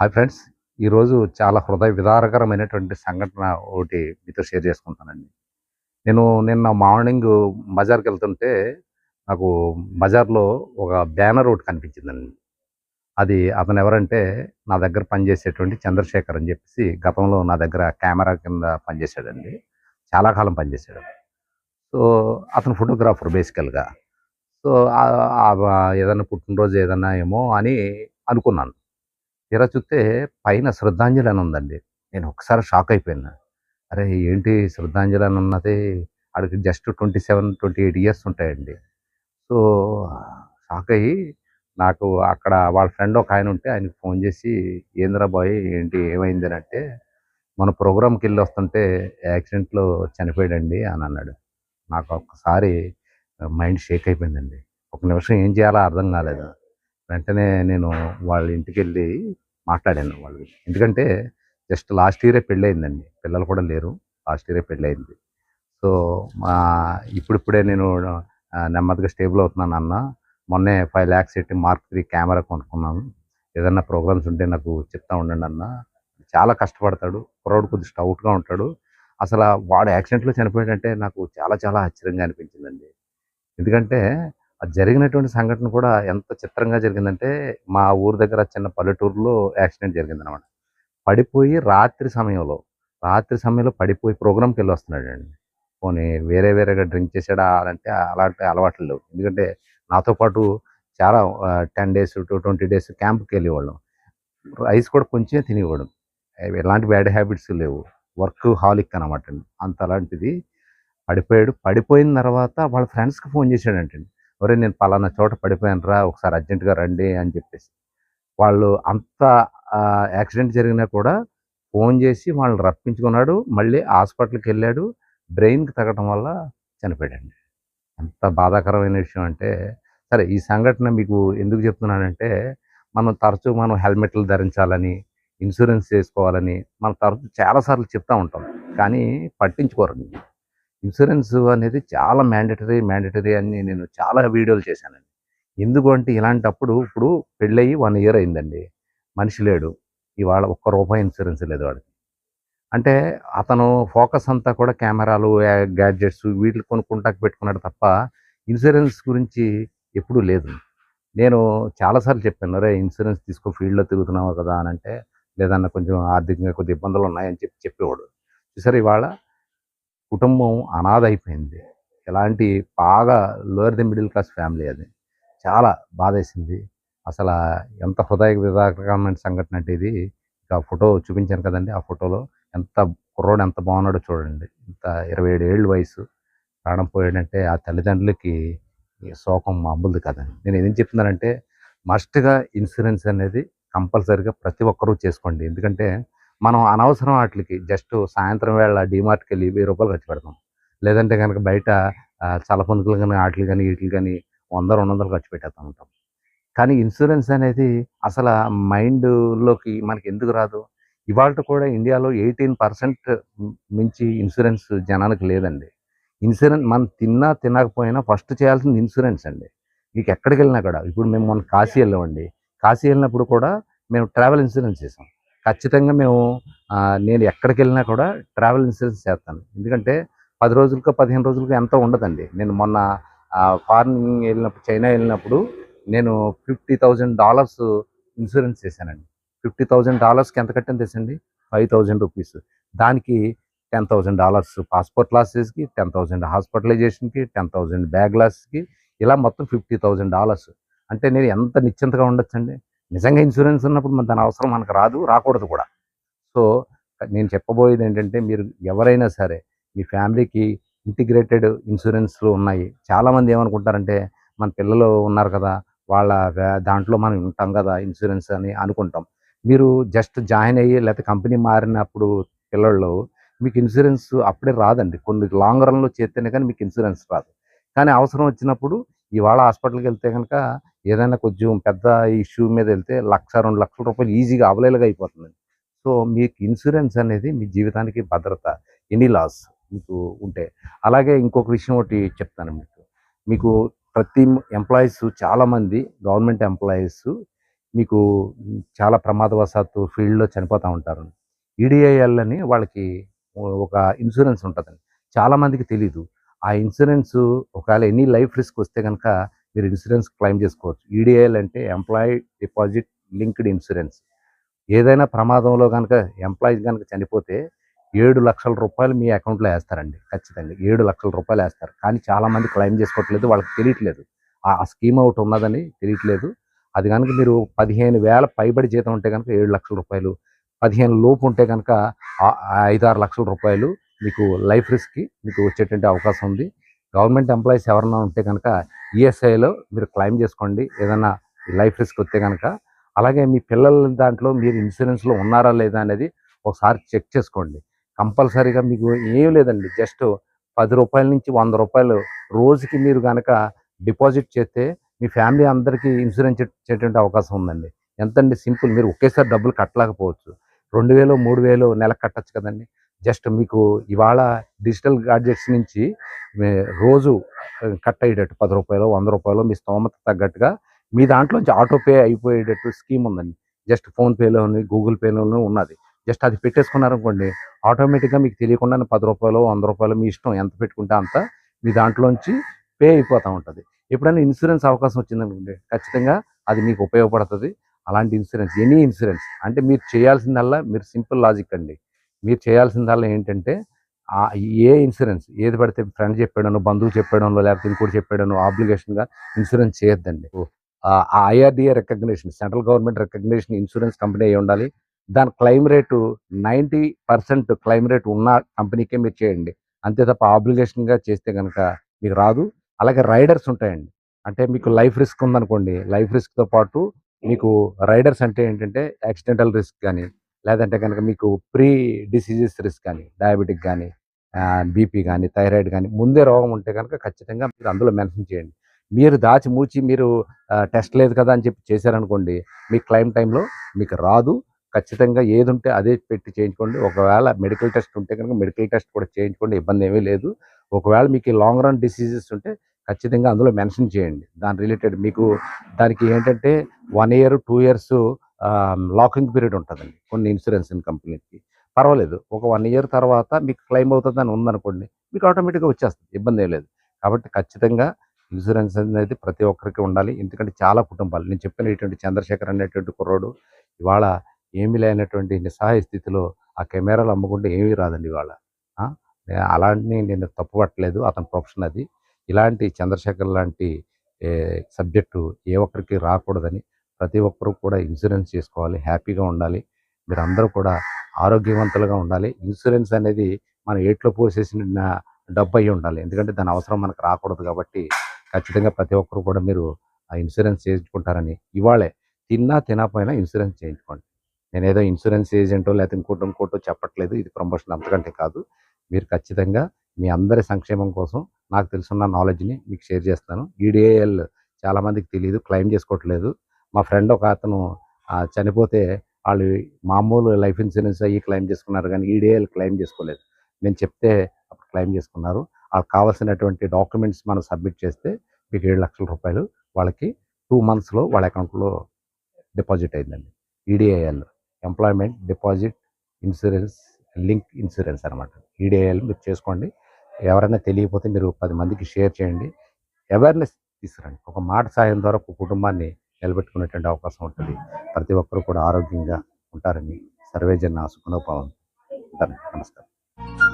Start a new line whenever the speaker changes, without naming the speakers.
Hi friends ఈరోజు చాలా హృదయ విదారకరమైనటువంటి సంఘటన ఒకటి మీతో షేర్ చేసుకుంటానండి. నేను నిన్న మార్నింగ్ బజార్కి వెళ్తుంటే నాకు బజార్లో ఒక బ్యానర్ ఒకటి కనిపించిందండి. అది అతను ఎవరంటే నా దగ్గర పనిచేసేటువంటి చంద్రశేఖర్ అని చెప్పేసి గతంలో నా దగ్గర కెమెరా కింద పనిచేశాడండి. చాలా కాలం పనిచేశాడు. సో అతను ఫోటోగ్రాఫర్ బేసికల్గా. సో ఏదైనా పుట్టినరోజు ఏదన్నా ఏమో అని అనుకున్నాను. తీరా చూస్తే పైన శ్రద్ధాంజలి అని ఉందండి నేను ఒకసారి షాక్ అయిపోయినా అరే ఏంటి శ్రద్ధాంజలి అని ఉన్నది ఆడికి just twenty seven twenty eight years ఉంటాయండి. సో షాక్ అయ్యి నాకు అక్కడ వాళ్ళ ఫ్రెండ్ ఒక ఆయన ఉంటే ఆయనకి ఫోన్ చేసి ఏంద్రా బాయ్ ఏంటి ఏమైంది అని అంటే మన ప్రోగ్రామ్కి వెళ్ళి వస్తుంటే యాక్సిడెంట్లో చనిపోయాడండి అని అన్నాడు. నాకు ఒక్కసారి మైండ్ షేక్ అయిపోయిందండి ఒక నిమిషం ఏం చేయాలో అర్థం కాలేదు. వెంటనే నేను వాళ్ళ ఇంటికి వెళ్ళి మాట్లాడాను వాళ్ళు ఎందుకంటే జస్ట్ లాస్ట్ ఇయరే పెళ్ళయిందండి. పిల్లలు కూడా లేరు. లాస్ట్ ఇయరే పెళ్ళయింది. సో మా ఇప్పుడిప్పుడే నేను నెమ్మదిగా స్టేబుల్ అవుతున్నాను అన్న. మొన్నే ఫైవ్ ల్యాక్స్ పెట్టి మార్క్ త్రీ కెమెరా కొనుక్కున్నాను. ఏదన్నా ప్రోగ్రామ్స్ ఉంటే నాకు చెప్తా ఉండండి అన్న. చాలా కష్టపడతాడు. కుర్రాడు కొద్దిగా స్టౌట్గా ఉంటాడు. అసలు వాడు యాక్సిడెంట్లో చనిపోయాడంటే నాకు చాలా చాలా ఆశ్చర్యంగా అనిపించిందండి. ఎందుకంటే అది జరిగినటువంటి సంఘటన కూడా ఎంత చిత్రంగా జరిగిందంటే మా ఊరు దగ్గర చిన్న పల్లెటూరులో యాక్సిడెంట్ జరిగింది అనమాట పడిపోయి రాత్రి సమయంలో రాత్రి సమయంలో పడిపోయి ప్రోగ్రామ్కి వెళ్ళి వస్తున్నాడు అండి. పోనీ వేరే వేరేగా డ్రింక్ చేసాడా అంటే అలాంటి అలవాట్లు లేవు. ఎందుకంటే నాతో పాటు చాలా ten days to twenty days క్యాంప్కి వెళ్ళేవాళ్ళం. రైస్ కూడా కొంచెం తినేవాడు. ఎలాంటి బ్యాడ్ హ్యాబిట్స్ లేవు. వర్క్ హాలిక్ అనమాట అండి. అంత అలాంటిది పడిపోయాడు. పడిపోయిన తర్వాత వాళ్ళ ఫ్రెండ్స్కి ఫోన్ చేశాడంటండి. ఒరే నేను పలానా చోట పడిపోయాను రా ఒకసారి అర్జెంటుగా రండి అని చెప్పేసి. వాళ్ళు అంత యాక్సిడెంట్ జరిగినా కూడా ఫోన్ చేసి వాళ్ళని రప్పించుకున్నాడు మళ్ళీ హాస్పిటల్కి వెళ్ళాడు. బ్రెయిన్కి తగ్గడం వల్ల చనిపోయాడండి. ఎంత బాధాకరమైన విషయం అంటే సరే ఈ సంఘటన మీకు ఎందుకు చెప్తున్నానంటే మనం తరచూ మనం హెల్మెట్లు ధరించాలని ఇన్సూరెన్స్ చేసుకోవాలని మనం తరచూ చాలాసార్లు చెప్తూ ఉంటాం. కానీ పట్టించుకోరండి. ఇన్సూరెన్స్ అనేది చాలా మ్యాండటరీ మ్యాండటరీ అని నేను చాలా వీడియోలు చేశానండి. ఎందుకు అంటే ఇలాంటప్పుడు ఇప్పుడు పెళ్ళయి వన్ ఇయర్ అయిందండి. మనిషి లేడు. ఇవాళ ఒక్క రూపాయి ఇన్సూరెన్స్ లేదు వాడికి. అంటే అతను ఫోకస్ అంతా కూడా కెమెరాలు గ్యాడ్జెట్స్ వీటిని కొనుక్కుంటాకి పెట్టుకున్నాడు తప్ప ఇన్సూరెన్స్ గురించి ఎప్పుడూ లేదు. నేను చాలాసార్లు చెప్పాను రే ఇన్సూరెన్స్ తీసుకో ఫీల్డ్లో తిరుగుతున్నావు కదా అని అంటే లేదన్న కొంచెం ఆర్థికంగా కొద్ది ఇబ్బందులు ఉన్నాయని చెప్పి చెప్పేవాడు. చూసారు ఇవాళ కుటుంబం అనాథ అయిపోయింది ఎలాంటి బాగా lower the middle class family అది. చాలా బాధేసింది. అసలు ఎంత హృదయ విధాకరమైన సంఘటన అంటే ఇది. ఇక ఫోటో చూపించాను కదండి ఆ ఫోటోలో. ఎంత కుర్రోడు ఎంత బాగున్నాడో చూడండి. ఇంత ఇరవై ఏడు ఏళ్ళు వయసు. ప్రాణం పోయాడంటే ఆ తల్లిదండ్రులకి శోకం మామూలుది కదండి. నేను ఏం చెప్తున్నానంటే మస్ట్గా ఇన్సూరెన్స్ అనేది కంపల్సరీగా ప్రతి ఒక్కరూ చేసుకోండి. ఎందుకంటే మనం అనవసరం వాటికి జస్ట్ సాయంత్రం వేళ డిమార్ట్కి వెళ్ళి వెయ్యి రూపాయలు ఖర్చు పెడతాం. లేదంటే కనుక బయట చలపందుకులు కానీ వాటికి కానీ వీటికి కానీ వంద రెండు వందలు ఖర్చు పెట్టేస్తూ ఉంటాం. కానీ ఇన్సూరెన్స్ అనేది అసలు మైండ్లోకి మనకి ఎందుకు రాదు? ఇవాళ కూడా ఇండియాలో ఎయిటీన్ పర్సెంట్ మించి ఇన్సూరెన్స్ జనానికి లేదండి. ఇన్సూరెన్స్ మనం తిన్నా తినకపోయినా ఫస్ట్ చేయాల్సింది ఇన్సూరెన్స్ అండి. మీకు ఎక్కడికి వెళ్ళినా కూడా. ఇప్పుడు మేము మొన్న కాశీ వెళ్ళామండి. కాశీ వెళ్ళినప్పుడు కూడా మేము ట్రావెల్ ఇన్సూరెన్స్ చేసాం. ఖచ్చితంగా మేము నేను ఎక్కడికి వెళ్ళినా కూడా ట్రావెల్ ఇన్సూరెన్స్ చేస్తాను. ఎందుకంటే పది రోజులకో పదిహేను రోజులకో ఎంతో ఉండదండి. నేను మొన్న ఫారిన్ వెళ్ళినప్పుడు చైనా వెళ్ళినప్పుడు నేను ఫిఫ్టీ థౌజండ్ డాలర్స్ ఇన్సూరెన్స్ చేశానండి. ఫిఫ్టీ థౌజండ్ డాలర్స్కి ఎంత కట్టింది తెచ్చండి ఫైవ్ థౌజండ్ రూపీస్ దానికి టెన్ థౌజండ్ డాలర్స్ పాస్పోర్ట్ లాసెస్కి టెన్ థౌజండ్ హాస్పిటలైజేషన్కి టెన్ థౌజండ్ బ్యాగ్ లాసెస్కి ఇలా మొత్తం ఫిఫ్టీ థౌజండ్ డాలర్స్ అంటే నేను ఎంత నిశ్చింతగా ఉండొచ్చండి? నిజంగా ఇన్సూరెన్స్ ఉన్నప్పుడు మన దాని అవసరం మనకు రాదు రాకూడదు కూడా. సో నేను చెప్పబోయేది ఏంటంటే మీరు ఎవరైనా సరే మీ ఫ్యామిలీకి ఇంటిగ్రేటెడ్ ఇన్సూరెన్స్లు ఉన్నాయి. చాలామంది ఏమనుకుంటారంటే మన పిల్లలు ఉన్నారు కదా వాళ్ళ దాంట్లో మనం ఉంటాం కదా ఇన్సూరెన్స్ అని అనుకుంటాం. మీరు జస్ట్ జాయిన్ అయ్యి లేకపోతే కంపెనీ మారినప్పుడు పిల్లలు మీకు ఇన్సూరెన్స్ అప్పుడే రాదండి. కొన్ని లాంగ్ రన్లో చేస్తేనే కానీ మీకు ఇన్సూరెన్స్ రాదు. కానీ అవసరం వచ్చినప్పుడు ఇవాళ హాస్పిటల్కి వెళ్తే కనుక ఏదైనా కొంచెం పెద్ద ఇష్యూ మీద వెళ్తే లక్ష రెండు లక్షల రూపాయలు ఈజీగా అవైలబుల్గా అయిపోతుంది. సో మీకు ఇన్సూరెన్స్ అనేది మీ జీవితానికి భద్రత ఎనీ లాస్ మీకు ఉంటే. అలాగే ఇంకొక విషయం ఒకటి చెప్తాను మీకు. మీకు ప్రతి ఎంప్లాయీస్ చాలామంది గవర్నమెంట్ ఎంప్లాయీస్ మీకు చాలా ప్రమాదవశాత్తు ఫీల్డ్లో చనిపోతూ ఉంటారు. ఈడిఐఎల్ అని వాళ్ళకి ఒక ఇన్సూరెన్స్ ఉంటుందండి. చాలామందికి తెలీదు. ఆ ఇన్సూరెన్స్ ఒకవేళ ఎనీ లైఫ్ రిస్క్ వస్తే కనుక మీరు ఇన్సూరెన్స్ క్లెయిమ్ చేసుకోవచ్చు. ఈడిఐఎల్ అంటే ఎంప్లాయీ డిపాజిట్ లింక్డ్ ఇన్సూరెన్స్ ఏదైనా ప్రమాదంలో కనుక ఎంప్లాయీస్ కనుక చనిపోతే ఏడు లక్షల రూపాయలు మీ అకౌంట్లో వేస్తారండి. ఖచ్చితంగా ఏడు లక్షల రూపాయలు వేస్తారు. కానీ చాలామంది క్లెయిమ్ చేసుకోవట్లేదు. వాళ్ళకి తెలియట్లేదు. ఆ స్కీమ్ ఒకటి ఉన్నదని తెలియట్లేదు. అది కనుక మీరు పదిహేను వేల పైబడి జీతం ఉంటే కనుక ఏడు లక్షల రూపాయలు. పదిహేను లోపు ఉంటే కనుక ఐదారు ఐదు ఆరు లక్షల రూపాయలు. మీకు లైఫ్ రిస్క్కి మీకు వచ్చేటువంటి అవకాశం ఉంది. గవర్నమెంట్ ఎంప్లాయీస్ ఎవరైనా ఉంటే కనుక ఈఎస్ఐలో మీరు క్లెయిమ్ చేసుకోండి. ఏదైనా లైఫ్ రిస్క్ వస్తే కనుక అలాగే మీ పిల్లల దాంట్లో మీరు ఇన్సూరెన్స్లో ఉన్నారా లేదా అనేది ఒకసారి చెక్ చేసుకోండి. కంపల్సరీగా మీకు ఏం లేదండి. జస్ట్ పది రూపాయల నుంచి వంద రూపాయలు రోజుకి మీరు కనుక డిపాజిట్ చేస్తే మీ ఫ్యామిలీ అందరికీ ఇన్సూరెన్స్ ఇచ్చేటువంటి అవకాశం ఉందండి. ఎంతండి సింపుల్. మీరు ఒకేసారి డబ్బులు కట్టలేకపోవచ్చు. రెండు వేలు మూడు వేలు నెలకు కట్టచ్చు కదండి. జస్ట్ మీకు ఇవాళ డిజిటల్ గాడ్జెట్స్ నుంచి రోజు కట్ అయ్యేటట్టు పది రూపాయలు వంద రూపాయలు మీ స్తోమత తగ్గట్టుగా మీ దాంట్లోంచి ఆటో పే అయిపోయేటట్టు స్కీమ్ ఉందండి. జస్ట్ ఫోన్పేలోని గూగుల్ పేలోనూ ఉన్నది. జస్ట్ అది పెట్టేసుకున్నారనుకోండి ఆటోమేటిక్గా మీకు తెలియకుండా పది రూపాయలు వంద రూపాయలు మీ ఇష్టం ఎంత పెట్టుకుంటే అంత మీ దాంట్లోంచి పే అయిపోతూ ఉంటుంది. ఎప్పుడైనా ఇన్సూరెన్స్ అవకాశం వచ్చిందనుకోండి ఖచ్చితంగా అది మీకు ఉపయోగపడుతుంది. అలాంటి ఇన్సూరెన్స్ ఎనీ ఇన్సూరెన్స్ అంటే మీరు చేయాల్సిందల్లా మీరు సింపుల్ లాజిక్ అండి. మీరు చేయాల్సిందల్లా ఏంటంటే ఏ ఇన్సూరెన్స్ ఏది పడితే ఫ్రెండ్ చెప్పాడనో బంధువు చెప్పాడనో లేకపోతే ఇంకోటి చెప్పాడనో ఆబ్లిగేషన్గా ఇన్సూరెన్స్ చేయొద్దండి. ఆ IRDA recognition central government recognition insurance company అయి ఉండాలి. దాని claim rate ninety percent claim rate ఉన్న కంపెనీకే మీరు చేయండి. అంతే తప్ప ఆబ్లిగేషన్గా చేస్తే కనుక మీకు రాదు. అలాగే రైడర్స్ ఉంటాయండి. అంటే మీకు లైఫ్ రిస్క్ ఉందనుకోండి లైఫ్ రిస్క్తో పాటు మీకు రైడర్స్ అంటే ఏంటంటే యాక్సిడెంటల్ రిస్క్ కానీ లేదంటే కనుక మీకు ప్రీ డిసీజెస్ రిస్క్ కానీ డయాబెటిక్ కానీ బీపీ కానీ థైరాయిడ్ కానీ ముందే రోగం ఉంటే కనుక ఖచ్చితంగా మీరు అందులో మెన్షన్ చేయండి. మీరు దాచి మూచి మీరు టెస్ట్ లేదు కదా అని చెప్పి చేశారనుకోండి మీ క్లైమ్ టైంలో మీకు రాదు. ఖచ్చితంగా ఏది ఉంటే అదే పెట్టి చేయించుకోండి. ఒకవేళ మెడికల్ టెస్ట్ ఉంటే కనుక మెడికల్ టెస్ట్ కూడా చేయించుకోండి ఇబ్బంది ఏమీ లేదు. ఒకవేళ మీకు లాంగ్ రన్ డిసీజెస్ ఉంటే ఖచ్చితంగా అందులో మెన్షన్ చేయండి. దాని రిలేటెడ్ మీకు దానికి ఏంటంటే one year two years locking period ఉంటుందండి కొన్ని ఇన్సూరెన్స్ కంపెనీకి పర్వాలేదు ఒక వన్ ఇయర్ తర్వాత మీకు క్లెయిమ్ అవుతుందని ఉందనుకోండి మీకు ఆటోమేటిక్గా వచ్చేస్తుంది ఇబ్బంది ఏం లేదు. కాబట్టి ఖచ్చితంగా ఇన్సూరెన్స్ అనేది ప్రతి ఒక్కరికి ఉండాలి. ఎందుకంటే చాలా కుటుంబాలు నేను చెప్పిన ఇటువంటి చంద్రశేఖర్ అనేటువంటి కుర్రోడు ఇవాళ ఏమీ లేనటువంటి నిస్సహాయ స్థితిలో ఆ కెమెరాలు అమ్ముకుంటే ఏమీ రాదండి ఇవాళ. ఆ? అలాంటి నేను తప్పుపట్టలేదు అతని ప్రొఫెషన్ అది. ఇలాంటి చంద్రశేఖర్ లాంటి సబ్జెక్టు ఏ ఒక్కరికి రాకూడదని ప్రతి ఒక్కరూ కూడా ఇన్సూరెన్స్ చేసుకోవాలి హ్యాపీగా ఉండాలి. మీరు అందరూ కూడా ఆరోగ్యవంతులుగా ఉండాలి. ఇన్సూరెన్స్ అనేది మనం ఏట్లో పోసేసిన డబ్బు అయి ఉండాలి. ఎందుకంటే దాని అవసరం మనకు రాకూడదు కాబట్టి ఖచ్చితంగా ప్రతి ఒక్కరు కూడా మీరు ఆ ఇన్సూరెన్స్ చేయించుకుంటారని ఇవాళే తిన్నా తినకపోయినా ఇన్సూరెన్స్ చేయించుకోండి. నేను ఏదో ఇన్సూరెన్స్ ఏజెంటో లేకపోతే ఇంకోటి ఇంకోటో చెప్పట్లేదు. ఇది ప్రమోషన్ అంతకంటే కాదు. మీరు ఖచ్చితంగా మీ అందరి సంక్షేమం కోసం నాకు తెలుసున్న నాలెడ్జ్ని మీకు షేర్ చేస్తాను. ఈడిఏఎల్ చాలామందికి తెలియదు క్లెయిమ్ చేసుకోవట్లేదు. మా ఫ్రెండ్ ఒక అతను చనిపోతే వాళ్ళు మామూలు లైఫ్ ఇన్సూరెన్స్ అయ్యి క్లెయిమ్ చేసుకున్నారు కానీ ఈడిఏఎల్ క్లెయిమ్ చేసుకోలేదు. నేను చెప్తే అప్పుడు క్లెయిమ్ చేసుకున్నారు. వాళ్ళకి కావాల్సినటువంటి డాక్యుమెంట్స్ మనం సబ్మిట్ చేస్తే మీకు ఏడు లక్షల రూపాయలు వాళ్ళకి టూ మంత్స్లో వాళ్ళ అకౌంట్లో డిపాజిట్ అయిందండి. EDIL employment deposit insurance link insurance అనమాట ఈడిఐఎల్ మీరు చేసుకోండి. ఎవరైనా తెలియకపోతే మీరు పది మందికి షేర్ చేయండి. అవేర్నెస్ తీసుకురండి. ఒక మాట సాయం ద్వారా ఒక కుటుంబాన్ని నిలబెట్టుకునేటువంటి అవకాశం ఉంటుంది. ప్రతి ఒక్కరు కూడా ఆరోగ్యంగా ఉంటారని సర్వేజన సుఖనోభావం. ఉంటారు నమస్కారం.